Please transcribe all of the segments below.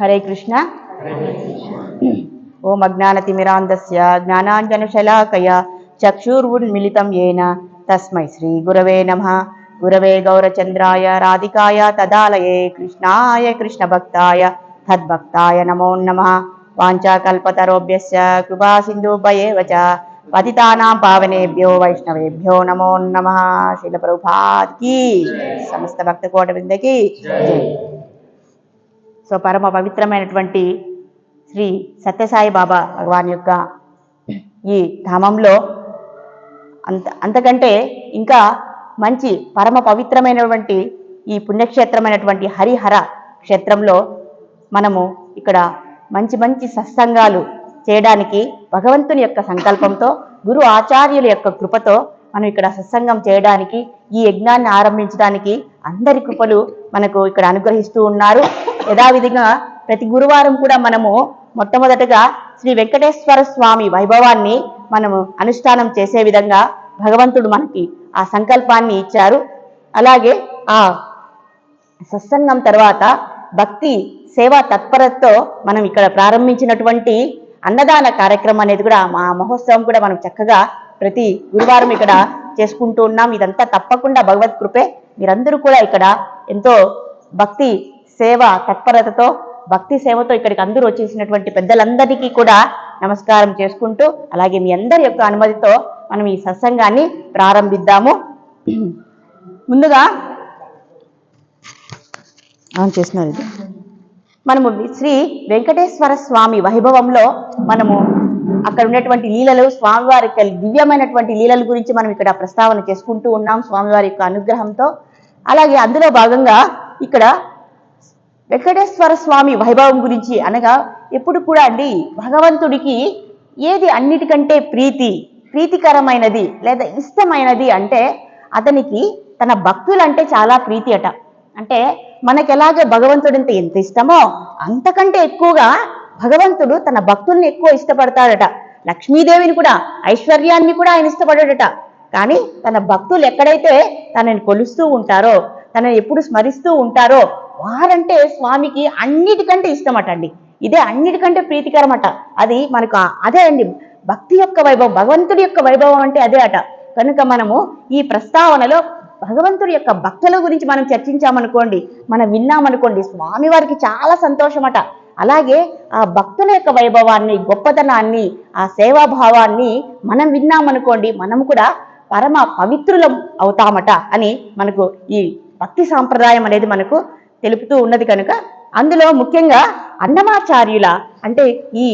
హరే కృష్ణ. ఓం అజ్ఞానతిమిరాంధస్య జ్ఞానాంజనశలాకయ చక్షుర్వున్మిళితం ఏన. తస్మై శ్రీ గురవే నమ. గురవే గౌరచంద్రాయ రాధికాయ తదాలయే కృష్ణాయ కృష్ణభక్తాయ తద్భక్తాయ నమో నమ. వాంఛాకల్పతరోభ్యశ్చ కృపాసింధుభయేవ చ పతితానాం పావనేభ్యో వైష్ణవేభ్యో నమో నమ. శిల ప్రభుపాద్ సమస్త భక్త కోట బృందకి జై. సో పరమ పవిత్రమైనటువంటి శ్రీ సత్యసాయి బాబా భగవాన్ యొక్క ఈ ధామంలో అంత అంతకంటే ఇంకా మంచి పరమ పవిత్రమైనటువంటి ఈ పుణ్యక్షేత్రమైనటువంటి హరిహర క్షేత్రంలో మనము ఇక్కడ మంచి మంచి సత్సంగాలు చేయడానికి భగవంతుని యొక్క సంకల్పంతో గురు ఆచార్యుల యొక్క కృపతో మనం ఇక్కడ సత్సంగం చేయడానికి ఈ యజ్ఞాన్ని ఆరంభించడానికి అందరి కృపలు మనకు ఇక్కడ అనుగ్రహిస్తూ ఉన్నారు. యథావిధిగా ప్రతి గురువారం కూడా మనము మొట్టమొదటగా శ్రీ వెంకటేశ్వర స్వామి వైభవాన్ని మనము అనుష్ఠానం చేసే విధంగా భగవంతుడు మనకి ఆ సంకల్పాన్ని ఇచ్చారు. అలాగే ఆ సత్సంగం తర్వాత భక్తి సేవా తత్పరతతో మనం ఇక్కడ ప్రారంభించినటువంటి అన్నదాన కార్యక్రమం అనేది కూడా మా మహోత్సవం కూడా మనం చక్కగా ప్రతి గురువారం ఇక్కడ చేసుకుంటూ ఉన్నాం. ఇదంతా తప్పకుండా భగవత్ కృపే. మీరందరూ కూడా ఇక్కడ ఎంతో భక్తి సేవ తత్పరతతో భక్తి సేవతో ఇక్కడికి అందరూ వచ్చేసినటువంటి పెద్దలందరికీ కూడా నమస్కారం చేసుకుంటూ అలాగే మీ అందరి యొక్క అనుమతితో మనం ఈ సత్సంగాన్ని ప్రారంభిద్దాము. ముందుగా ఆన్ చేస్తున్నారు ఇది. మనము శ్రీ వెంకటేశ్వర స్వామి వైభవంలో మనము అక్కడ ఉన్నటువంటి లీలలు స్వామివారి యొక్క దివ్యమైనటువంటి లీలల గురించి మనం ఇక్కడ ప్రస్తావన చేసుకుంటూ ఉన్నాం స్వామివారి యొక్క అనుగ్రహంతో. అలాగే అందులో భాగంగా ఇక్కడ వెంకటేశ్వర స్వామి వైభవం గురించి అనగా ఎప్పుడు కూడా అండి భగవంతుడికి ఏది అన్నిటికంటే ప్రీతి ప్రీతికరమైనది లేదా ఇష్టమైనది అంటే అతనికి తన భక్తులంటే చాలా ప్రీతి అట. అంటే మనకి ఎలాగ భగవంతుడంటే ఎంత ఇష్టమో అంతకంటే ఎక్కువగా భగవంతుడు తన భక్తుల్ని ఎక్కువ ఇష్టపడతాడట. లక్ష్మీదేవిని కూడా ఐశ్వర్యాన్ని కూడా ఆయన ఇష్టపడాడట. కానీ తన భక్తులు ఎక్కడైతే తనని కొలుస్తూ ఉంటారో తనని ఎప్పుడు స్మరిస్తూ ఉంటారో వారంటే స్వామికి అన్నిటికంటే ఇష్టమట అండి ఇదే అన్నిటికంటే ప్రీతికరమట. అది మనకు అదే అండి. భక్తి యొక్క వైభవం భగవంతుడి యొక్క వైభవం అంటే అదే అట. కనుక మనము ఈ ప్రస్తావనలో భగవంతుడి యొక్క భక్తుల గురించి మనం చర్చించామనుకోండి మనం విన్నామనుకోండి స్వామి వారికి చాలా సంతోషమట. అలాగే ఆ భక్తుల యొక్క వైభవాన్ని గొప్పతనాన్ని ఆ సేవాభావాన్ని మనం విన్నామనుకోండి మనం కూడా పరమ పవిత్రులం అవుతామట అని మనకు ఈ భక్తి సాంప్రదాయం అనేది మనకు తెలుపుతూ ఉన్నది కనుక అందులో ముఖ్యంగా అన్నమాచార్యుల అంటే ఈ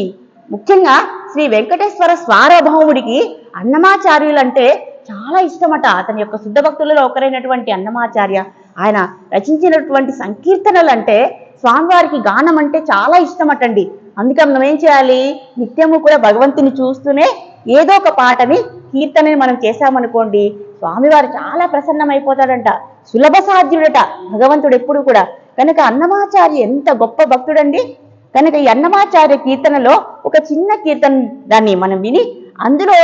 ముఖ్యంగా శ్రీ వెంకటేశ్వర స్వారభౌముడికి అన్నమాచార్యులు అంటే చాలా ఇష్టమట. అతని యొక్క శుద్ధ భక్తులలో ఒకరైనటువంటి అన్నమాచార్య. ఆయన రచించినటువంటి సంకీర్తనలు అంటే స్వామివారికి గానం అంటే చాలా ఇష్టమటండి. అందుకని మనం ఏం చేయాలి? నిత్యము కూడా భగవంతుని చూస్తూనే ఏదో ఒక పాటని కీర్తనని మనం చేశామనుకోండి స్వామివారు చాలా ప్రసన్నమైపోతాడంట. సులభ సాధ్యుడట భగవంతుడు ఎప్పుడు కూడా. కనుక అన్నమాచార్య ఎంత గొప్ప భక్తుడండి. కనుక ఈ అన్నమాచార్య కీర్తనలో ఒక చిన్న కీర్తన దాన్ని మనం విని అందులో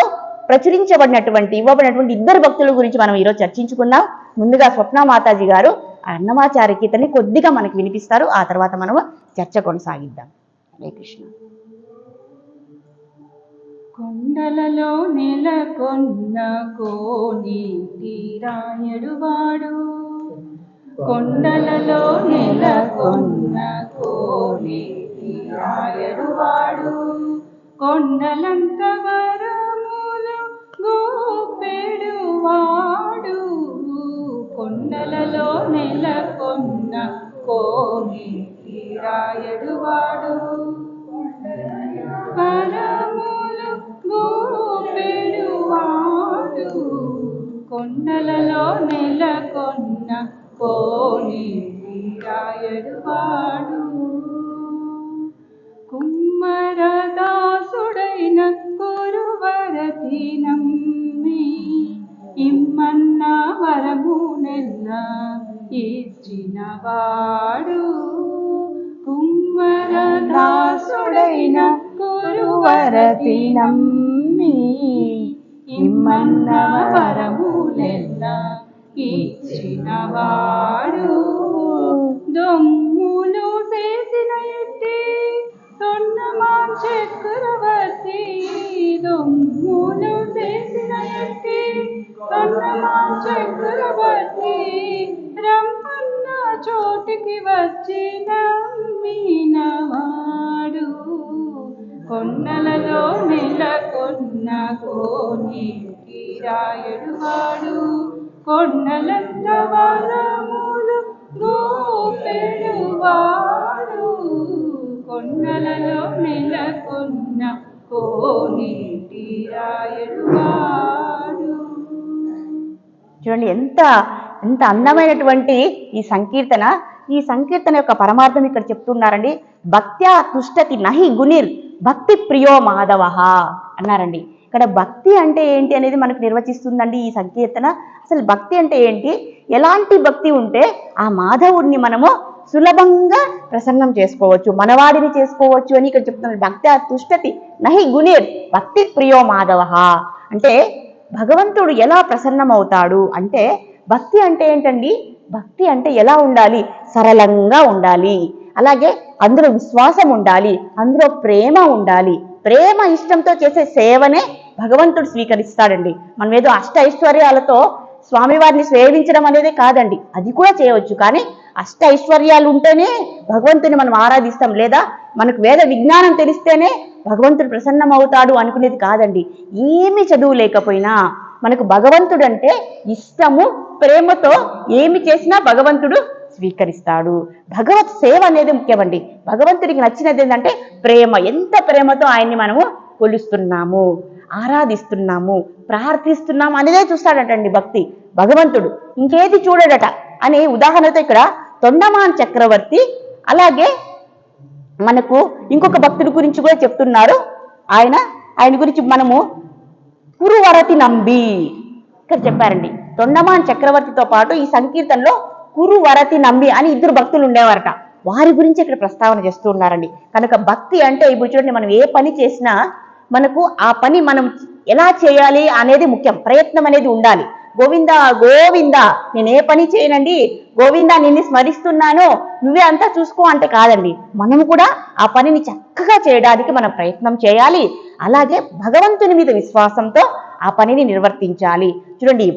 ప్రచురించబడినటువంటి ఇవ్వబడినటువంటి ఇద్దరు భక్తుల గురించి మనం ఈరోజు చర్చించుకుందాం. ముందుగా స్వప్న మాతాజీ గారు ఆ అన్నమాచార్య కీర్తని కొద్దిగా మనకి వినిపిస్తారు. ఆ తర్వాత మనము చర్చ కొనసాగిద్దాం. హరే కృష్ణ కొండలలో నెలకొన్న కోనేటి రాయడువాడు కొండలలో నెలకొన్న కోనేటి రాయడువాడు కొండలంత వరముల గోపెడువాడు కొండలలో నెలకొన్న కోని కొండలలో నెలకొన్న కోని రాయడువాడు కుమ్మరదాసుడైన కురువరతి నమ్మి ఇమ్మన్న వరము నెల్ల ఇచ్చినవాడు కుమ్మరదాసుడైన కురువరతి నమ్మి ఇమ్మన్న వరములెల్ల ఇచ్చినవాడు. దొమ్ములు చేసిన ఎట్టి తొన్నమా చక్రవర్తి దొమ్ములు చేసిన ఎట్టి తొన్నమా చక్రవర్తి రమ్మన్న చోటికి వచ్చిన మీనవాడు కొండలలో నెలకొన్న కోనేటి రాయుడు వాడు. కొండలంత వరములు గోపెడువాడు కొండలలో నెలకొన్న కోనేటి రాయుడు వాడు. చూడండి ఎంత ఎంత అందమైనటువంటి ఈ సంకీర్తన. ఈ సంకీర్తన యొక్క పరమార్థం ఇక్కడ చెప్తున్నారండి. భక్త్యా తుష్టతి నహి గునిర్ భక్తి ప్రియో మాధవ అన్నారండి. ఇక్కడ భక్తి అంటే ఏంటి అనేది మనకు నిర్వచిస్తుందండి ఈ సంకీర్తన. అసలు భక్తి అంటే ఏంటి? ఎలాంటి భక్తి ఉంటే ఆ మాధవుడిని మనము సులభంగా ప్రసన్నం చేసుకోవచ్చు మనవాడిని చేసుకోవచ్చు అని ఇక్కడ చెప్తున్నారు. ఆ తుష్టతి నహి గునిర్ భక్తి ప్రియో మాధవ అంటే భగవంతుడు ఎలా ప్రసన్నమవుతాడు అంటే భక్తి అంటే ఏంటండి? భక్తి అంటే ఎలా ఉండాలి? సరళంగా ఉండాలి. అలాగే అందులో విశ్వాసం ఉండాలి అందులో ప్రేమ ఉండాలి. ప్రేమ ఇష్టంతో చేసే సేవనే భగవంతుడు స్వీకరిస్తాడండి. మనం ఏదో అష్ట ఐశ్వర్యాలతో స్వామివారిని సేవించడం అనేది కాదండి. అది కూడా చేయవచ్చు. కానీ అష్ట ఐశ్వర్యాలు ఉంటేనే భగవంతుని మనం ఆరాధిస్తాం. లేదా మనకు వేద విజ్ఞానం తెలిస్తేనే భగవంతుడు ప్రసన్నం అవుతాడు అనుకునేది కాదండి. ఏమి చదువు లేకపోయినా మనకు భగవంతుడు అంటే ఇష్టము ప్రేమతో ఏమి చేసినా భగవంతుడు స్వీకరిస్తాడు. భగవత్ సేవ అనేది ముఖ్యమండి. భగవంతుడికి నచ్చినది ఏంటంటే ప్రేమ. ఎంత ప్రేమతో ఆయన్ని మనము కొలుస్తున్నాము ఆరాధిస్తున్నాము ప్రార్థిస్తున్నాము అనేదే చూస్తాడటండి భక్తి. భగవంతుడు ఇంకేది చూడడట అనే ఉదాహరణతో ఇక్కడ తొండమాన్ చక్రవర్తి అలాగే మనకు ఇంకొక భక్తుడి గురించి కూడా చెప్తున్నారు. ఆయన ఆయన గురించి మనము కురువరతి నంబి ఇక్కడ చెప్పారండి. తొండమాన్ చక్రవర్తితో పాటు ఈ సంకీర్తనలో కురు వరతి నంబి అని ఇద్దరు భక్తులు ఉండేవారట. వారి గురించి ఇక్కడ ప్రస్తావన చేస్తూ ఉన్నారండి. కనుక భక్తి అంటే ఇప్పుడు చూడండి మనం ఏ పని చేసినా మనకు ఆ పని మనం ఎలా చేయాలి అనేది ముఖ్యం. ప్రయత్నం అనేది ఉండాలి. గోవింద గోవింద నేను ఏ పని చేయనండి? గోవింద నిన్ను స్మరిస్తున్నాను. నువ్వే అంతా చూసుకో అంటే కాదండి. మనము కూడా ఆ పనిని చక్కగా చేయడానికి మనం ప్రయత్నం చేయాలి. అలాగే భగవంతుని మీద విశ్వాసంతో ఆ పనిని నిర్వర్తించాలి. చూడండి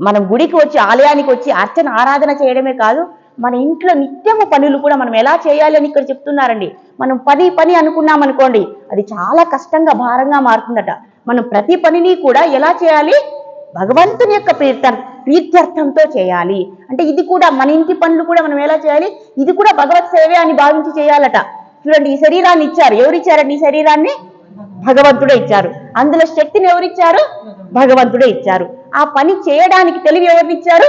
మనం గుడికి వచ్చి ఆలయానికి వచ్చి అర్చన ఆరాధన చేయడమే కాదు మన ఇంట్లో నిత్యము పనులు కూడా మనం ఎలా చేయాలి అని ఇక్కడ చెప్తున్నారండి. మనం పని పని అనుకున్నాం అనుకోండి అది చాలా కష్టంగా భారంగా మారుతుందట. మనం ప్రతి పనిని కూడా ఎలా చేయాలి? భగవంతుని యొక్క ప్రీత్య ప్రీత్యర్థంతో చేయాలి. అంటే ఇది కూడా మన ఇంటి పనులు కూడా మనం ఎలా చేయాలి? ఇది కూడా భగవత్ సేవే అని భావించి చేయాలట. చూడండి ఈ శరీరాన్ని ఇచ్చారు. ఎవరు ఇచ్చారండి ఈ శరీరాన్ని? భగవంతుడే ఇచ్చారు. అందులో శక్తిని ఎవరిచ్చారు? భగవంతుడే ఇచ్చారు. ఆ పని చేయడానికి తెలివి ఎవరినిచ్చారు?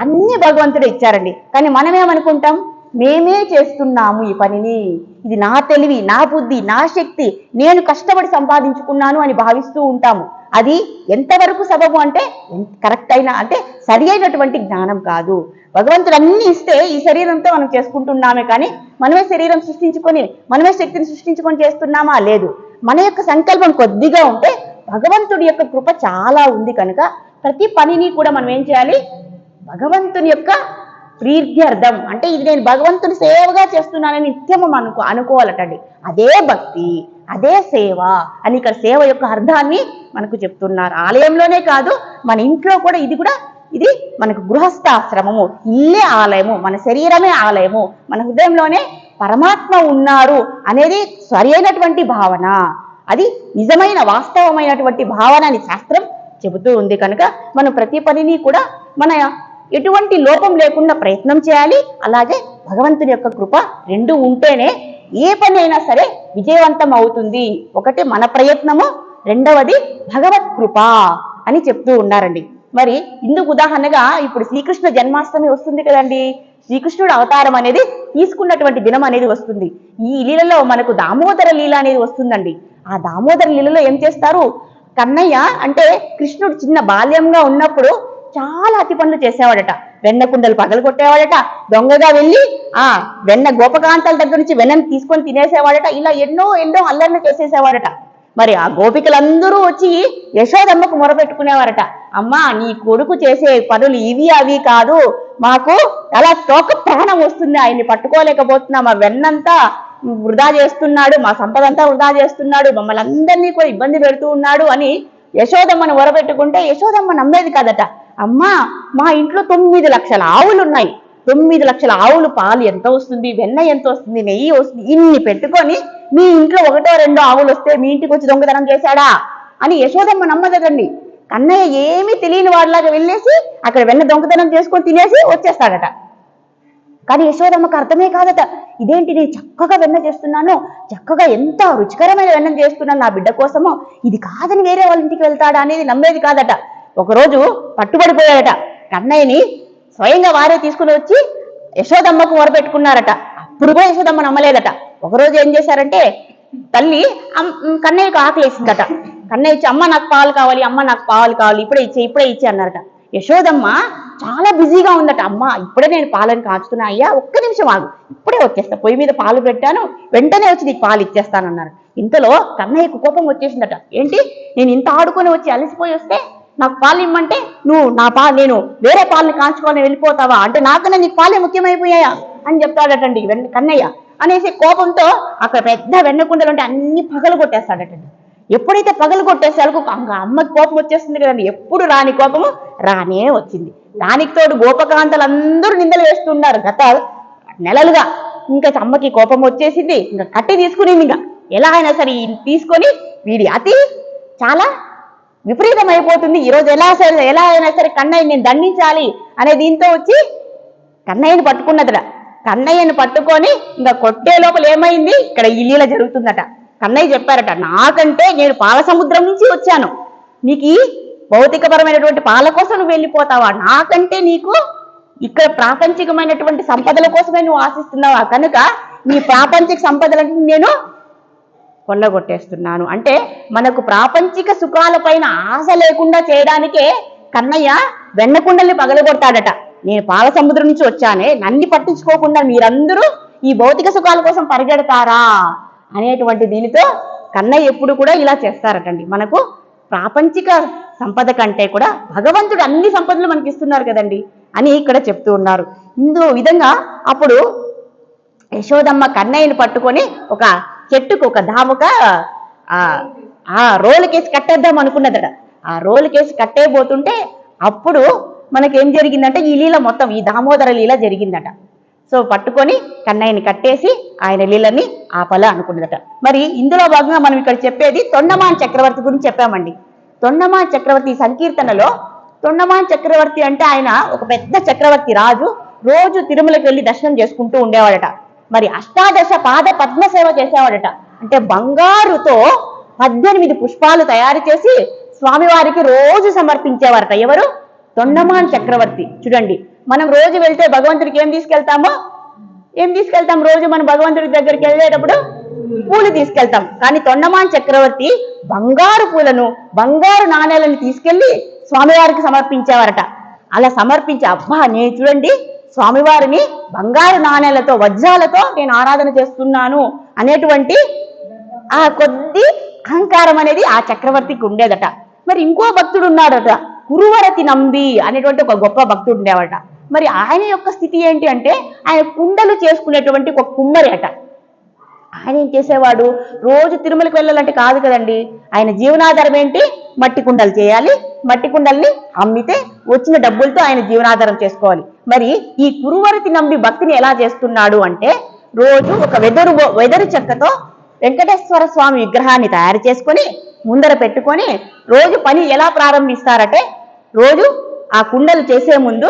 అన్ని భగవంతుడే ఇచ్చారండి. కానీ మనమేమనుకుంటాం? మేమే చేస్తున్నాము ఈ పనిని. ఇది నా తెలివి నా బుద్ధి నా శక్తి. నేను కష్టపడి సంపాదించుకున్నాను అని భావిస్తూ ఉంటాము. అది ఎంతవరకు సబబు అంటే కరెక్ట్ అయిన అంటే సరి అయినటువంటి జ్ఞానం కాదు. భగవంతుడు అన్ని ఇస్తే ఈ శరీరంతో మనం చేసుకుంటున్నామే కానీ మనమే శరీరం సృష్టించుకొని మనమే శక్తిని సృష్టించుకొని చేస్తున్నామా? లేదు. మన యొక్క సంకల్పం కొద్దిగా ఉంటే భగవంతుడి యొక్క కృప చాలా ఉంది కనుక ప్రతి పనిని కూడా మనం ఏం చేయాలి? భగవంతుని యొక్క ప్రీత్యర్థం. అంటే ఇది నేను భగవంతుని సేవగా చేస్తున్నానని నిత్యము అనుకో అనుకోవాలటండి. అదే భక్తి. అదే సేవ అని ఇక్కడ సేవ యొక్క అర్థాన్ని మనకు చెప్తున్నారు. ఆలయంలోనే కాదు మన ఇంట్లో కూడా ఇది కూడా ఇది మనకు గృహస్థాశ్రమము ఇల్లే ఆలయము మన శరీరమే ఆలయము మన హృదయంలోనే పరమాత్మ ఉన్నారు అనేది సరైనటువంటి అయినటువంటి భావన. అది నిజమైన వాస్తవమైనటువంటి భావన అని శాస్త్రం చెబుతూ ఉంది కనుక మనం ప్రతి పనిని కూడా మన ఎటువంటి లోపం లేకుండా ప్రయత్నం చేయాలి. అలాగే భగవంతుని యొక్క కృప రెండు ఉంటేనే ఏ పని అయినా సరే విజయవంతం అవుతుంది. ఒకటి మన ప్రయత్నము రెండవది భగవత్ కృప అని చెప్తూ ఉన్నారండి. మరి ఇందుకు ఉదాహరణగా ఇప్పుడు శ్రీకృష్ణ జన్మాష్టమి వస్తుంది కదండి. శ్రీకృష్ణుడు అవతారం అనేది తీసుకున్నటువంటి దినం అనేది వస్తుంది. ఈ లీలలో మనకు దామోదర లీల అనేది వస్తుందండి. ఆ దామోదర లీలలో ఏం చేస్తారు? కన్నయ్య అంటే కృష్ణుడు చిన్న బాల్యంగా ఉన్నప్పుడు చాలా అతి పనులు చేసేవాడట. వెన్న కుండలు పగలు కొట్టేవాడట దొంగగా వెళ్ళి ఆ వెన్న గోపకాంతాల దగ్గర నుంచి వెన్నను తీసుకొని తినేసేవాడట ఇలా ఎన్నో ఎన్నో అల్లర్లు చేసేసేవాడట. మరి ఆ గోపికలందరూ వచ్చి యశోదమ్మకు మొరపెట్టుకునేవారట అమ్మా నీ కొడుకు చేసే పనులు ఇవి అవి కాదు. మాకు అలా తోక ప్రాణం వస్తుంది ఆయన్ని పట్టుకోలేకపోతున్నాం. ఆ వెన్నంతా వృధా చేస్తున్నాడు మా సంపద అంతా వృధా చేస్తున్నాడు మమ్మల్ని అందరినీ కూడా ఇబ్బంది పెడుతూ ఉన్నాడు అని యశోదమ్మను మొరపెట్టుకుంటే యశోదమ్మ నమ్మేది కాదట. అమ్మా మా ఇంట్లో తొమ్మిది లక్షల ఆవులు ఉన్నాయి. తొమ్మిది లక్షల ఆవులు పాలు ఎంత వస్తుంది వెన్న ఎంత వస్తుంది నెయ్యి వస్తుంది ఇన్ని పెట్టుకొని మీ ఇంట్లో ఒకటో రెండో ఆవులు వస్తే మీ ఇంటికి వచ్చి దొంగతనం చేశాడా? అని యశోదమ్మ నమ్మదటండి. కన్నయ్య ఏమీ తెలియని వాడిలాగా వెళ్ళేసి అక్కడ వెన్న దొంగతనం చేసుకొని తినేసి వచ్చేస్తాడట. కానీ యశోదమ్మకు అర్థమే కాదట. ఇదేంటి నేను చక్కగా వెన్న చేస్తున్నాను? చక్కగా ఎంత రుచికరమైన వెన్న చేస్తున్నాను నా బిడ్డ కోసమో? ఇది కాదని వేరే వాళ్ళ ఇంటికి వెళ్తాడా అనేది నమ్మేది కాదట. ఒకరోజు పట్టుబడిపోయాడట. కన్నయ్యని స్వయంగా వారే తీసుకుని వచ్చి యశోదమ్మకు మొరపెట్టుకున్నారట. అప్పుడు కూడా యశోదమ్మ నమ్మలేదట. ఒకరోజు ఏం చేశారంటే తల్లి కన్నయ్యకు ఆకలి వేసిందట కన్నయ్య ఇచ్చి అమ్మ నాకు పాలు కావాలి అమ్మ నాకు పాలు కావాలి ఇప్పుడే ఇచ్చే ఇప్పుడే ఇచ్చే అన్నారట. యశోదమ్మ చాలా బిజీగా ఉందట. అమ్మ ఇప్పుడే నేను పాలను కాచుతున్నా అయ్యా ఒక్క నిమిషం ఆగు ఇప్పుడే వచ్చేస్తా పొయ్యి మీద పాలు పెట్టాను వెంటనే వచ్చి నీకు పాలు ఇచ్చేస్తానన్నారు ఇంతలో కన్నయ్యకు కోపం వచ్చేసిందట. ఏంటి నేను ఇంత ఆడుకొని వచ్చి అలసిపోయి వస్తే నాకు పాలు ఇమ్మంటే నువ్వు నా పా నేను వేరే పాలను కాంచుకొని వెళ్ళిపోతావా? అంటే నాకన్నా నీకు పాలే ముఖ్యమైపోయాయా? అని చెప్తాడటండి కన్నయ్య. అనేసి కోపంతో అక్కడ పెద్ద వెన్నకుండలు ఉంటే అన్ని పగలు కొట్టేస్తాడటండి. ఎప్పుడైతే పగలు కొట్టేసాలకు ఇంకా అమ్మకి కోపం వచ్చేస్తుంది కదండి. ఎప్పుడు రాని కోపము రానే వచ్చింది. దానికి తోడు గోపకాంతలు అందరూ నిందలు వేస్తున్నారు గత నెలలుగా. ఇంకా అమ్మకి కోపం వచ్చేసింది. ఇంకా కట్టి తీసుకునింది ఇంకా. ఎలా అయినా సరే తీసుకొని వీడి అతి చాలా విపరీతం అయిపోతుంది ఈరోజు ఎలా సరే ఎలా అయినా సరే కన్నయ్య నేను దండించాలి అనే దీంతో వచ్చి కన్నయ్యని పట్టుకున్నదట. కన్నయ్యని పట్టుకొని ఇంకా కొట్టే లోపల ఏమైంది? ఇక్కడ ఇల్లీల జరుగుతుందట. కన్నయ్య చెప్పారట నాకంటే నేను పాల సముద్రం నుంచి వచ్చాను. నీకు ఈ భౌతికపరమైనటువంటి పాల కోసం నువ్వు వెళ్ళిపోతావా? నాకంటే నీకు ఇక్కడ ప్రాపంచికమైనటువంటి సంపదల కోసమే నువ్వు ఆశిస్తున్నావా? కనుక నీ ప్రాపంచిక సంపదలను నేను కొల్లగొట్టేస్తున్నాను అంటే మనకు ప్రాపంచిక సుఖాలపైన ఆశ లేకుండా చేయడానికే కన్నయ్య వెన్నకుండల్ని పగలగొడతాడట. నేను పాల సముద్రం నుంచి వచ్చానే నన్ను పట్టించుకోకుండా మీరందరూ ఈ భౌతిక సుఖాల కోసం పరిగెడతారా అనేటువంటి దీనితో కన్నయ్య ఎప్పుడు కూడా ఇలా చేస్తారటండి. మనకు ప్రాపంచిక సంపద కంటే కూడా భగవంతుడు అన్ని సంపదలు మనకి ఇస్తున్నారు కదండి అని ఇక్కడ చెప్తూ ఉన్నారు. ఇందు విధంగా అప్పుడు యశోదమ్మ కన్నయ్యని పట్టుకొని ఒక చెట్టుకు ఒక దాముక ఆ ఆ రోలుకేసి కట్టేద్దాం అనుకున్నదట. ఆ రోలుకేసి కట్టేయబోతుంటే అప్పుడు మనకేం జరిగిందంటే ఈ లీల మొత్తం ఈ దామోదర లీల జరిగిందట. సో పట్టుకొని కన్నయ్యని కట్టేసి ఆయన లీలని ఆపల అనుకున్నదట. మరి ఇందులో భాగంగా మనం ఇక్కడ చెప్పేది తొండమాన్ చక్రవర్తి గురించి చెప్పామండి. తొండమాన్ చక్రవర్తి సంకీర్తనలో తొండమాన్ చక్రవర్తి అంటే ఆయన ఒక పెద్ద చక్రవర్తి రాజు రోజు తిరుమలకి వెళ్ళి దర్శనం చేసుకుంటూ ఉండేవాడట. మరి అష్టాదశ పాద పద్మ సేవ చేసేవాడట. అంటే బంగారుతో పద్దెనిమిది పుష్పాలు తయారు చేసి స్వామివారికి రోజు సమర్పించేవారట. ఎవరు? తొండమాన్ చక్రవర్తి. చూడండి మనం రోజు వెళ్తే భగవంతుడికి ఏం తీసుకెళ్తామో? ఏం తీసుకెళ్తాం రోజు మనం భగవంతుడి దగ్గరికి వెళ్ళేటప్పుడు? పూలు తీసుకెళ్తాం. కానీ తొండమాన్ చక్రవర్తి బంగారు పూలను బంగారు నాణేలను తీసుకెళ్ళి స్వామివారికి సమర్పించేవారట. అలా సమర్పించి అబ్బా నేను చూడండి స్వామివారిని బంగారు నాణేలతో వజ్రాలతో నేను ఆరాధన చేస్తున్నాను అనేటువంటి ఆ కొద్ది అహంకారం అనేది ఆ చక్రవర్తికి ఉండేదట. మరి ఇంకో భక్తుడు ఉన్నాడట కురువరతి నంబి అనేటువంటి ఒక గొప్ప భక్తుడు ఉండేవాడట. మరి ఆయన యొక్క స్థితి ఏంటి అంటే ఆయన కుండలు చేసుకునేటువంటి ఒక కుమ్మరి అట. ఆయన ఏం చేసేవాడు? రోజు తిరుమలకి వెళ్ళాలంటే కాదు కదండి. ఆయన జీవనాధారం ఏంటి? మట్టి కుండలు చేయాలి. మట్టి కుండల్ని అమ్మితే వచ్చిన డబ్బులతో ఆయన జీవనాధారం చేసుకోవాలి. మరి ఈ కురువరతి నమ్మి భక్తిని ఎలా చేస్తున్నాడు అంటే రోజు ఒక వెదరు వెదరు చెక్కతో వెంకటేశ్వర స్వామి విగ్రహాన్ని తయారు చేసుకొని ముందర పెట్టుకొని రోజు పని ఎలా ప్రారంభిస్తారంటే రోజు ఆ కుండలు చేసే ముందు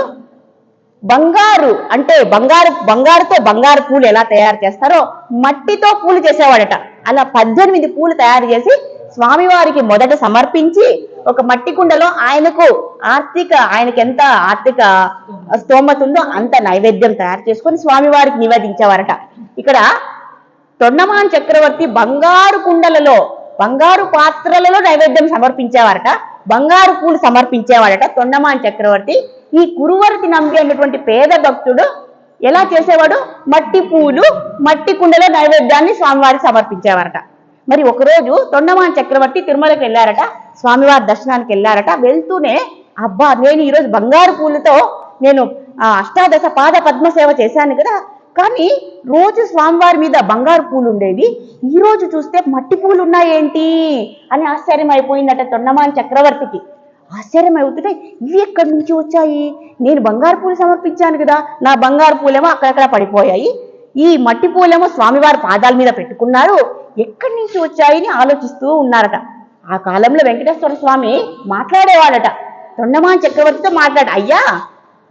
బంగారు అంటే బంగారు బంగారుతో బంగారు పూలు ఎలా తయారు చేస్తారో మట్టితో పూలు చేసేవాడట. అలా పద్దెనిమిది పూలు తయారు చేసి స్వామివారికి మొదట సమర్పించి ఒక మట్టి కుండలో ఆయనకు ఆర్థిక ఆయనకి ఎంత ఆర్థిక స్తోమత ఉందో అంత నైవేద్యం తయారు చేసుకొని స్వామివారికి నివేదించేవారట. ఇక్కడ తొండమాన్ చక్రవర్తి బంగారు కుండలలో బంగారు పాత్రలలో నైవేద్యం సమర్పించేవారట. బంగారు పూలు సమర్పించేవాడట తొండమాన్ చక్రవర్తి. ఈ కురువరతి నంబి అన్నటువంటి పేద భక్తుడు ఎలా చేసేవాడు? మట్టి పూలు మట్టి కుండలో నైవేద్యాన్ని స్వామివారికి సమర్పించేవారట. మరి ఒకరోజు తొండమాన్ చక్రవర్తి తిరుమలకి వెళ్ళారట స్వామివారి దర్శనానికి వెళ్ళారట వెళ్తూనే అబ్బా నేను ఈరోజు బంగారు పూలతో నేను ఆ, అష్టాదశ పాద పద్మ సేవ చేశాను కదా కానీ రోజు స్వామివారి మీద బంగారు పూలు ఉండేవి. ఈ రోజు చూస్తే మట్టి పూలు ఉన్నాయేంటి? అని ఆశ్చర్యం అయిపోయిందట తొండమాన్ చక్రవర్తికి. ఆశ్చర్యం అవుతుంటే ఇవి ఎక్కడి నుంచి వచ్చాయి? నేను బంగారు పూలు సమర్పించాను కదా నా బంగారు పూలేమో అక్కడక్కడ పడిపోయాయి. ఈ మట్టి పూలేమో స్వామివారి పాదాల మీద పెట్టుకున్నారు. ఎక్కడి నుంచి వచ్చాయని ఆలోచిస్తూ ఉన్నారట. ఆ కాలంలో వెంకటేశ్వర స్వామి మాట్లాడేవాడట. తొండమాన్ చక్రవర్తితో మాట్లాడ. అయ్యా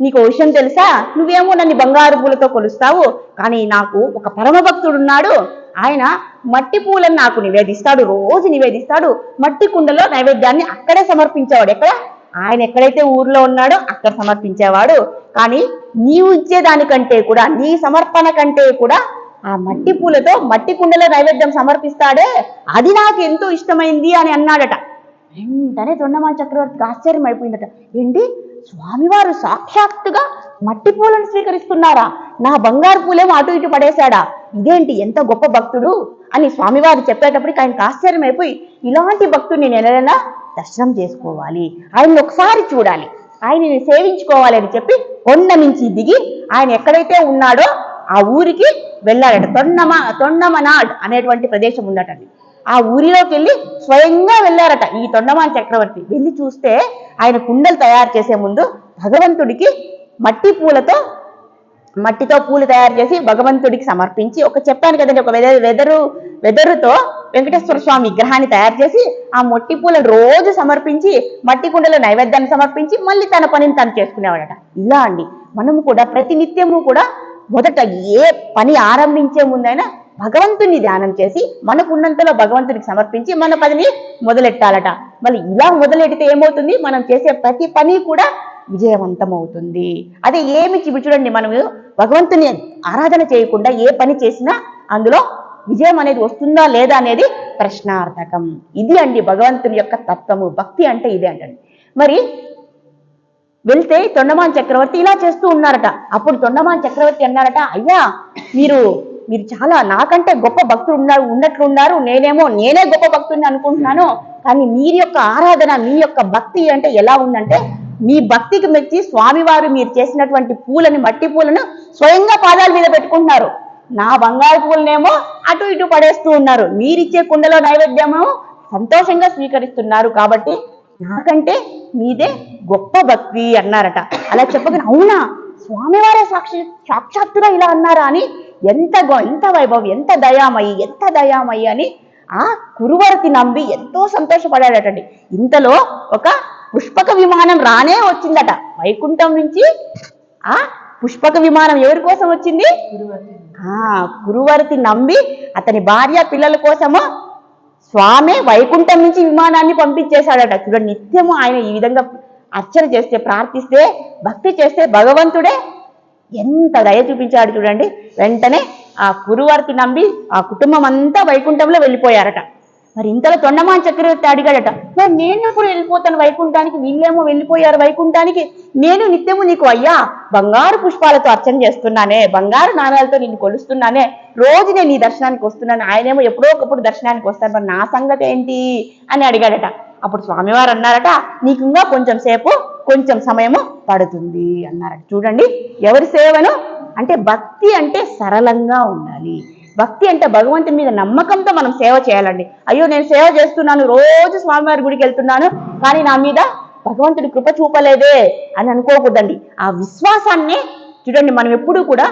నీకు విషయం తెలుసా? నువ్వేమో నన్ను బంగారు పూలతో కొలుస్తావు కానీ నాకు ఒక పరమభక్తుడున్నాడు. ఆయన మట్టి పూలను నాకు నివేదిస్తాడు రోజు నివేదిస్తాడు. మట్టి కుండలో నైవేద్యాన్ని అక్కడే సమర్పించేవాడు ఎక్కడ? ఆయన ఎక్కడైతే ఊర్లో ఉన్నాడో అక్కడ సమర్పించేవాడు. కానీ నీవు ఇచ్చేదానికంటే కూడా నీ సమర్పణ కంటే కూడా ఆ మట్టి పూలతో మట్టి కుండలో నైవేద్యం సమర్పిస్తాడే అది నాకు ఎంతో ఇష్టమైంది అని అన్నాడట. వెంటనే తొండమాల చక్రవర్తికి ఆశ్చర్యం అయిపోయిందట ఏంటి? స్వామివారు సాక్షాత్తుగా మట్టి పూలను స్వీకరిస్తున్నారా? నా బంగారు పూలేమో అటు ఇటు పడేశాడా? ఇదేంటి ఎంత గొప్ప భక్తుడు? అని స్వామివారు చెప్పేటప్పటికి ఆయనకు ఆశ్చర్యమైపోయి ఇలాంటి భక్తుడిని నేను దర్శనం చేసుకోవాలి. ఆయన్ని ఒకసారి చూడాలి. ఆయనని సేవించుకోవాలి అని చెప్పి కొండ నుంచి దిగి ఆయన ఎక్కడైతే ఉన్నాడో ఆ ఊరికి వెళ్ళాడట. తొండమ తొండమనాడ్ అనేటువంటి ప్రదేశం ఉందటండి ఆ ఊరిలోకి వెళ్ళి స్వయంగా వెళ్ళారట ఈ తొండమాన్ చక్రవర్తి. వెళ్ళి చూస్తే ఆయన కుండలు తయారు చేసే ముందు భగవంతుడికి మట్టి పూలతో మట్టితో పూలు తయారు చేసి భగవంతుడికి సమర్పించి ఒక చెప్పాను కదండి ఒక వెదరు వెదరు వెదరుతో వెంకటేశ్వర స్వామి విగ్రహాన్ని తయారు చేసి ఆ మట్టి పూలను రోజు సమర్పించి మట్టి కుండలో నైవేద్యాన్ని సమర్పించి మళ్ళీ తన పనిని తను చేసుకునేవాడట. ఇలా అండి మనము కూడా ప్రతి నిత్యము కూడా మొదట ఏ పని ఆరంభించే ముందైనా భగవంతుని ధ్యానం చేసి మనకున్నంతలో భగవంతునికి సమర్పించి మన పనిని మొదలెట్టాలట. మళ్ళీ ఇలా మొదలెడితే ఏమవుతుంది? మనం చేసే ప్రతి పని కూడా విజయవంతమవుతుంది. అదే ఏమి ఇప్పుడు చూడండి మనము భగవంతుని ఆరాధన చేయకుండా ఏ పని చేసినా అందులో విజయం అనేది వస్తుందా లేదా అనేది ప్రశ్నార్థకం. ఇది అండి భగవంతుని యొక్క తత్వము. భక్తి అంటే ఇదే అంటండి. మరి వెళ్తే తొండమాన్ చక్రవర్తి ఇలా చేస్తూ ఉన్నారట. అప్పుడు తొండమాన్ చక్రవర్తి అన్నారట అయ్యా మీరు మీరు చాలా నాకంటే గొప్ప భక్తులు ఉన్నారు ఉన్నట్లు ఉన్నారు. నేనేమో నేనే గొప్ప భక్తుడిని అనుకుంటున్నాను. కానీ మీరు యొక్క ఆరాధన మీ యొక్క భక్తి అంటే ఎలా ఉందంటే మీ భక్తికి మెచ్చి స్వామివారు మీరు చేసినటువంటి పూలని మట్టి పూలను స్వయంగా పాదాల మీద పెట్టుకుంటున్నారు. నా బంగారు పూలనేమో అటు ఇటు పడేస్తూ ఉన్నారు. మీరిచ్చే కుండలో నైవేద్యమేమో సంతోషంగా స్వీకరిస్తున్నారు కాబట్టి నాకంటే మీదే గొప్ప భక్తి అన్నారట. అలా చెప్పగానే అవునా? స్వామివారే సాక్షి సాక్షాత్తుగా ఇలా అన్నారా అని ఎంత ఎంత వైభవం ఎంత దయామయి ఎంత దయామయి అని ఆ కురువరతి నమ్మి ఎంతో సంతోషపడాడటండి. ఇంతలో ఒక పుష్పక విమానం రానే వచ్చిందట. వైకుంఠం నుంచి ఆ పుష్పక విమానం ఎవరి కోసం వచ్చింది? ఆ కురువరతి నమ్మి అతని భార్య పిల్లల కోసము స్వామి వైకుంఠం నుంచి విమానాన్ని పంపించేశాడట. చూడండి నిత్యము ఆయన ఈ విధంగా అర్చన చేస్తే ప్రార్థిస్తే భక్తి చేస్తే భగవంతుడే ఎంత దయ చూపించాడు చూడండి. వెంటనే ఆ కురువారికి నమ్మి ఆ కుటుంబం అంతా వైకుంఠంలో వెళ్ళిపోయారట. మరి ఇంతలో తొండమాన్ చక్రవర్తి అడిగాడట మరి నేను ఎప్పుడు వెళ్ళిపోతాను వైకుంఠానికి? వీళ్ళేమో వెళ్ళిపోయారు వైకుంఠానికి. నేను నిత్యము నీకు అయ్యా బంగారు పుష్పాలతో అర్చన చేస్తున్నానే బంగారు నాణాలతో నిన్ను కొలుస్తున్నానే. రోజు నేను నీ దర్శనానికి వస్తున్నాను. ఆయనేమో ఎప్పుడో ఒకప్పుడు దర్శనానికి వస్తాను మరి నా సంగతి ఏంటి? అని అడిగాడట. అప్పుడు స్వామివారు అన్నారట నీకు ఇంకా కొంచెం సేపు కొంచెం సమయము పడుతుంది అన్నారట. చూడండి ఎవరి సేవను? అంటే భక్తి అంటే సరళంగా ఉండాలి. భక్తి అంటే భగవంతుని మీద నమ్మకంతో మనం సేవ చేయాలండి. అయ్యో నేను సేవ చేస్తున్నాను రోజు స్వామివారి గుడికి వెళ్తున్నాను కానీ నా మీద భగవంతుడి కృప చూపలేదే అని అనుకోకూడదండి. ఆ విశ్వాసాన్ని చూడండి మనం ఎప్పుడూ కూడా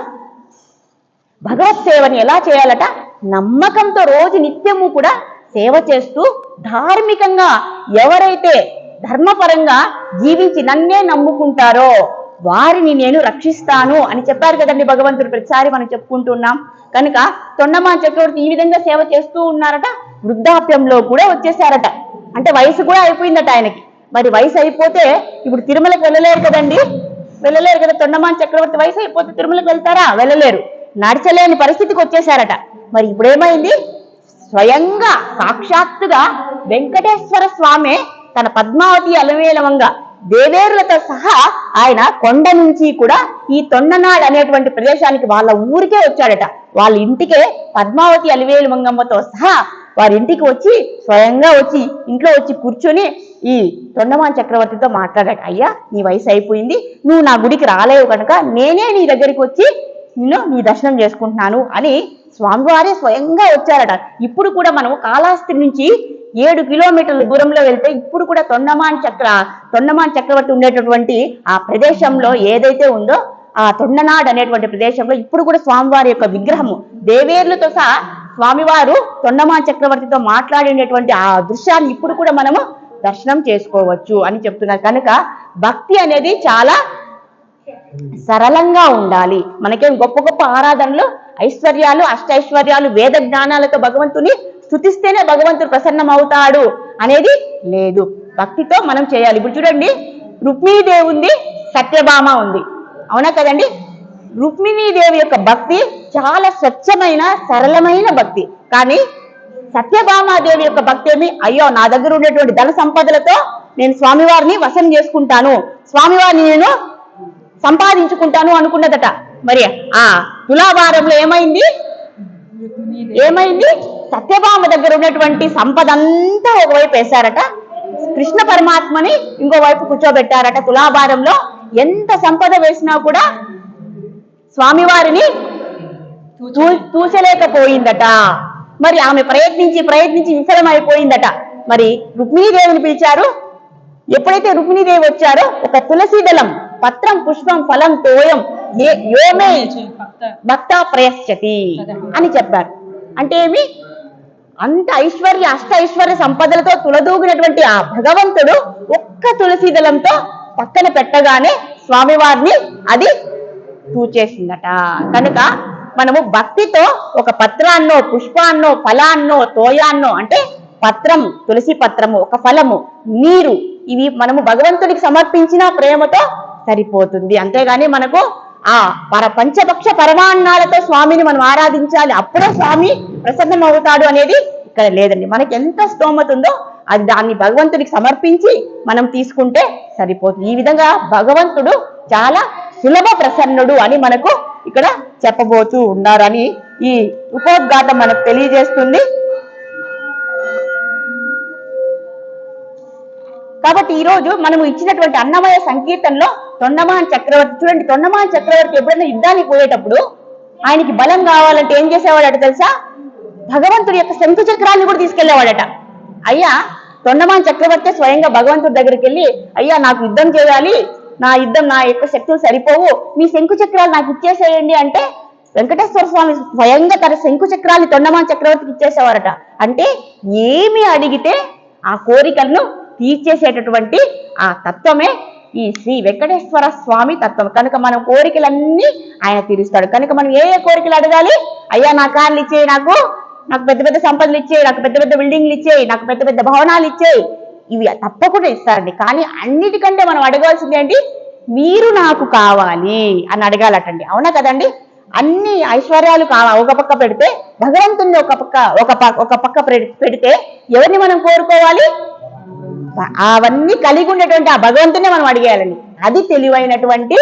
భగవత్ సేవని ఎలా చేయాలట? నమ్మకంతో రోజు నిత్యము కూడా సేవ చేస్తూ ధార్మికంగా ఎవరైతే ధర్మపరంగా జీవించి నన్నే నమ్ముకుంటారో వారిని నేను రక్షిస్తాను అని చెప్పారు కదండి భగవంతుడు ప్రతిసారి మనం చెప్పుకుంటున్నాం. కనుక తొండమా చక్రవర్తి ఈ విధంగా సేవ చేస్తూ ఉన్నారట వృద్ధాప్యంలో కూడా వచ్చేసారట. అంటే వయసు కూడా అయిపోయిందట ఆయనకి. మరి వయసు అయిపోతే ఇప్పుడు తిరుమలకి వెళ్ళలేరు కదండి? వెళ్ళలేరు కదా తొండమాన్ చక్రవర్తి వయసు అయిపోతే తిరుమలకి వెళ్తారా? వెళ్ళలేరు. నడచలేని పరిస్థితికి వచ్చేసారట. మరి ఇప్పుడేమైంది స్వయంగా సాక్షాత్తుగా వెంకటేశ్వర స్వామి తన పద్మావతి అలవేలవంగా దేవేరులతో సహా ఆయన కొండ నుంచి కూడా ఈ తొండనాడ్ అనేటువంటి ప్రదేశానికి వాళ్ళ ఊరికే వచ్చాడట. వాళ్ళ ఇంటికే పద్మావతి అలివేలు మంగమ్మతో సహా వారి ఇంటికి వచ్చి స్వయంగా వచ్చి ఇంట్లో వచ్చి కూర్చొని ఈ తొండమాన్ చక్రవర్తితో మాట్లాడాడు. అయ్యా నీ వయసు అయిపోయింది. నువ్వు నా గుడికి రాలేవు కనుక నేనే నీ దగ్గరికి వచ్చి నిన్ను నీ దర్శనం చేసుకుంటున్నాను అని స్వామివారే స్వయంగా వచ్చారట. ఇప్పుడు కూడా మనం కాళహస్తి నుంచి ఏడు కిలోమీటర్ల దూరంలో వెళ్తే ఇప్పుడు కూడా తొండమాన్ చక్ర తొండమాన్ చక్రవర్తి ఉండేటటువంటి ఆ ప్రదేశంలో ఏదైతే ఉందో ఆ తొండనాడ్ అనేటువంటి ప్రదేశంలో ఇప్పుడు కూడా స్వామివారి యొక్క విగ్రహము. దేవేర్లతో సహా స్వామివారు తొండమాన్ చక్రవర్తితో మాట్లాడినటువంటి ఆ దృశ్యాన్ని ఇప్పుడు కూడా మనము దర్శనం చేసుకోవచ్చు అని చెప్తున్నారు. కనుక భక్తి అనేది చాలా సరళంగా ఉండాలి. మనకేం గొప్ప గొప్ప ఆరాధనలు ఐశ్వర్యాలు అష్టైశ్వర్యాలు వేద జ్ఞానాలతో భగవంతుని స్థుతిస్తేనే భగవంతుడు ప్రసన్నం అవుతాడు అనేది లేదు. భక్తితో మనం చేయాలి. ఇప్పుడు చూడండి రుక్మిణీదేవి ఉంది సత్యభామ ఉంది. అవునా కదండి? రుక్మిణీదేవి యొక్క భక్తి చాలా స్వచ్ఛమైన సరళమైన భక్తి. కానీ సత్యభామాదేవి యొక్క భక్తి ఏమి? అయ్యో నా దగ్గర ఉండేటువంటి ధన సంపదలతో నేను స్వామివారిని వశం చేసుకుంటాను. స్వామివారిని నేను సంపాదించుకుంటాను అనుకున్నదట. మరి ఆ తులాభారంలో ఏమైంది? ఏమైంది? సత్యభామ దగ్గర ఉన్నటువంటి సంపద అంతా ఒకవైపు వేశారట. కృష్ణ పరమాత్మని ఇంకో వైపు కూర్చోబెట్టారట తులాభారంలో ఎంత సంపద వేసినా కూడా స్వామివారిని తూ- తూచలేకపోయిందట. మరి ఆమె ప్రయత్నించి ప్రయత్నించి విఫలమైపోయిందట మరి రుక్మిణీదేవిని పిలిచారు. ఎప్పుడైతే రుక్మిణీదేవి వచ్చారో ఒక తులసి దళం పత్రం పుష్పం ఫలం తోయం యోమే భక్త. ప్రయశ్చతి అని చెప్పారు. అంటే ఏమి? అంత ఐశ్వర్య అష్ట ఐశ్వర్య సంపదలతో తులదూగినటువంటి ఆ భగవంతుడు ఒక్క తులసి దళంతో పక్కన పెట్టగానే స్వామివారిని అది తూచేసిందట. కనుక మనము భక్తితో ఒక పత్రాన్నో పుష్పాన్నో ఫలాన్నో తోయాన్నో అంటే పత్రం తులసి పత్రము ఒక ఫలము నీరు ఇవి మనము భగవంతుడికి సమర్పించిన ప్రేమతో సరిపోతుంది. అంతేగాని మనకు ఆ పర పంచపక్ష పరమాన్నాలతో స్వామిని మనం ఆరాధించాలి. అప్పుడే స్వామి ప్రసన్నం అవుతాడు అనేది ఇక్కడ లేదండి. మనకి ఎంత స్తోమత ఉందో అది దాన్ని భగవంతుడికి సమర్పించి మనం తీసుకుంటే సరిపోతుంది. ఈ విధంగా భగవంతుడు చాలా సులభ ప్రసన్నుడు అని మనకు ఇక్కడ చెప్పబోతూ ఉన్నారని ఈ ఉపోద్ఘాతం మనకు తెలియజేస్తుంది. కాబట్టి ఈ రోజు మనము ఇచ్చినటువంటి అన్నమయ సంకీర్తనలో తొండమాన్ చక్రవర్తి చూడండి తొండమాన్ చక్రవర్తి ఎప్పుడైనా యుద్ధానికి పోయేటప్పుడు ఆయనకి బలం కావాలంటే ఏం చేసేవాడట తెలుసా? భగవంతుడి యొక్క శంకు చక్రాన్ని కూడా తీసుకెళ్ళేవాడట. అయ్యా తొండమాన్ చక్రవర్తి స్వయంగా భగవంతుడి దగ్గరికి వెళ్ళి అయ్యా నాకు యుద్ధం చేయాలి. నా యుద్ధం నా యొక్క శక్తులు సరిపోవు. మీ శంకు చక్రాలు నాకు ఇచ్చేసేయండి. అంటే వెంకటేశ్వర స్వామి స్వయంగా తన శంకు చక్రాన్ని తొండమాన్ చక్రవర్తికి ఇచ్చేసేవారట. అంటే ఏమి అడిగితే ఆ కోరికలను తీర్చేసేటటువంటి ఆ తత్వమే ఈ శ్రీ వెంకటేశ్వర స్వామి తత్వం. కనుక మన కోరికలన్నీ ఆయన తీరుస్తాడు. కనుక మనం ఏ ఏ కోరికలు అడగాలి? అయ్యా నా కార్లు ఇచ్చేయి నాకు. నాకు పెద్ద పెద్ద సంపదలు ఇచ్చేయి. నాకు పెద్ద పెద్ద బిల్డింగ్లు ఇచ్చేయి. నాకు పెద్ద పెద్ద భవనాలు ఇచ్చేయి. ఇవి తప్పకుండా ఇస్తారండి. కానీ అన్నిటికంటే మనం అడగాల్సింది ఏంటి? మీరు నాకు కావాలి అని అడగాలటండి. అవునా కదండి? అన్ని ఐశ్వర్యాలు కావా ఒక పక్క పెడితే భగవంతుని ఒక పక్క ఒక పక్క ఒక పక్క పెడి- పెడితే ఎవరిని మనం కోరుకోవాలి? అవన్నీ కలిగి ఉండేటువంటి ఆ భగవంతునే మనం అడిగేయాలని. అది తెలివైనటువంటి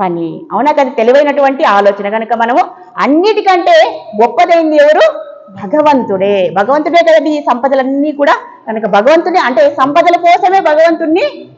పని. అవునా కదా? తెలివైనటువంటి ఆలోచన. కనుక మనము అన్నిటికంటే గొప్పదైంది ఎవరు? భగవంతుడే. భగవంతుడే కదండి ఈ సంపదలన్నీ కూడా. కనుక భగవంతుడే అంటే సంపదల కోసమే భగవంతుణ్ణి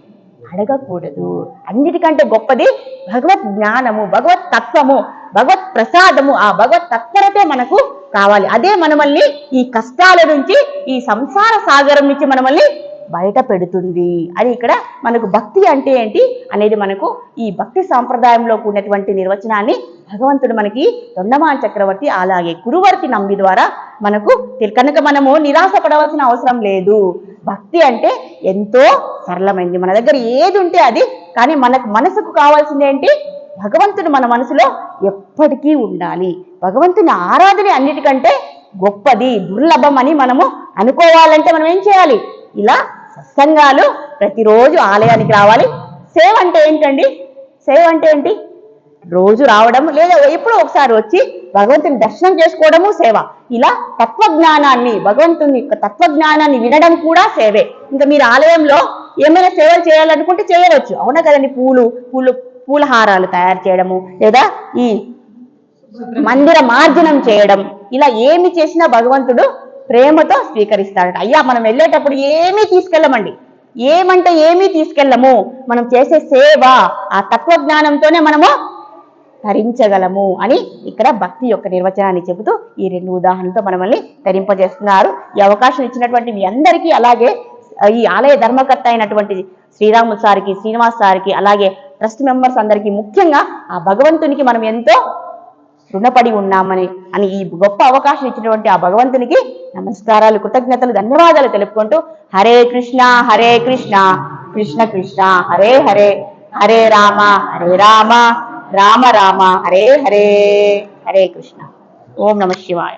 అడగకూడదు. అన్నిటికంటే గొప్పది భగవత్ జ్ఞానము భగవత్ తత్వము భగవత్ ప్రసాదము ఆ భగవత్ తత్పరతే మనకు కావాలి. అదే మనమల్ని ఈ కష్టాల నుంచి ఈ సంసార సాగరం నుంచి మనమల్ని బయట పెడుతుంది. అని ఇక్కడ మనకు భక్తి అంటే ఏంటి అనేది మనకు ఈ భక్తి సాంప్రదాయంలో కూడినటువంటి నిర్వచనాన్ని భగవంతుడు మనకి దొండమాన్ చక్రవర్తి అలాగే కురువర్తి నంబి ద్వారా మనకు కనుక మనము నిరాశ పడవలసిన అవసరం లేదు. భక్తి అంటే ఎంతో సరళమైంది. మన దగ్గర ఏది ఉంటే అది. కానీ మనకు మనసుకు కావాల్సింది ఏంటి? భగవంతుడు మన మనసులో ఎప్పటికీ ఉండాలి. భగవంతుని ఆరాధన అన్నిటికంటే గొప్పది దుర్లభం అని మనము అనుకోవాలంటే మనం ఏం చేయాలి? ఇలా సత్సంగాలు ప్రతిరోజు ఆలయానికి రావాలి. సేవ అంటే ఏంటండి? సేవ అంటే ఏంటి? రోజు రావడం లేదా ఎప్పుడో ఒకసారి వచ్చి భగవంతుని దర్శనం చేసుకోవడము సేవ. ఇలా తత్వజ్ఞానాన్ని భగవంతుని యొక్క తత్వజ్ఞానాన్ని వినడం కూడా సేవే. ఇంకా మీరు ఆలయంలో ఏమైనా సేవలు చేయాలనుకుంటే చేయవచ్చు. అవునా కదండి? పూలు పూలు పూల హారాలు తయారు చేయడము లేదా ఈ మందిర మార్జనం చేయడం. ఇలా ఏమి చేసినా భగవంతుడు ప్రేమతో స్వీకరిస్తాడట. అయ్యా మనం వెళ్ళేటప్పుడు ఏమీ తీసుకెళ్ళమండి. ఏమంటే ఏమీ తీసుకెళ్ళము. మనం చేసే సేవ ఆ తత్వజ్ఞానంతోనే మనము తరించగలము అని ఇక్కడ భక్తి యొక్క నిర్వచనాన్ని చెబుతూ ఈ రెండు ఉదాహరణలతో మనల్ని తరింపజేస్తున్నారు. ఈ అవకాశం ఇచ్చినటువంటి మీ అందరికీ అలాగే ఈ ఆలయ ధర్మకర్త అయినటువంటి శ్రీరాములు సార్కి శ్రీనివాస్ సార్కి అలాగే ట్రస్ట్ మెంబర్స్ అందరికీ ముఖ్యంగా ఆ భగవంతునికి మనం ఎంతో రుణపడి ఉన్నామని అని ఈ గొప్ప అవకాశం ఇచ్చినటువంటి ఆ భగవంతునికి నమస్కారాలు కృతజ్ఞతలు ధన్యవాదాలు తెలుపుకుంటూ హరే కృష్ణ హరే కృష్ణ కృష్ణ కృష్ణ హరే హరే హరే రామ హరే రామ రామ రామ హరే హరే హరే కృష్ణ. ఓం నమ శివాయ.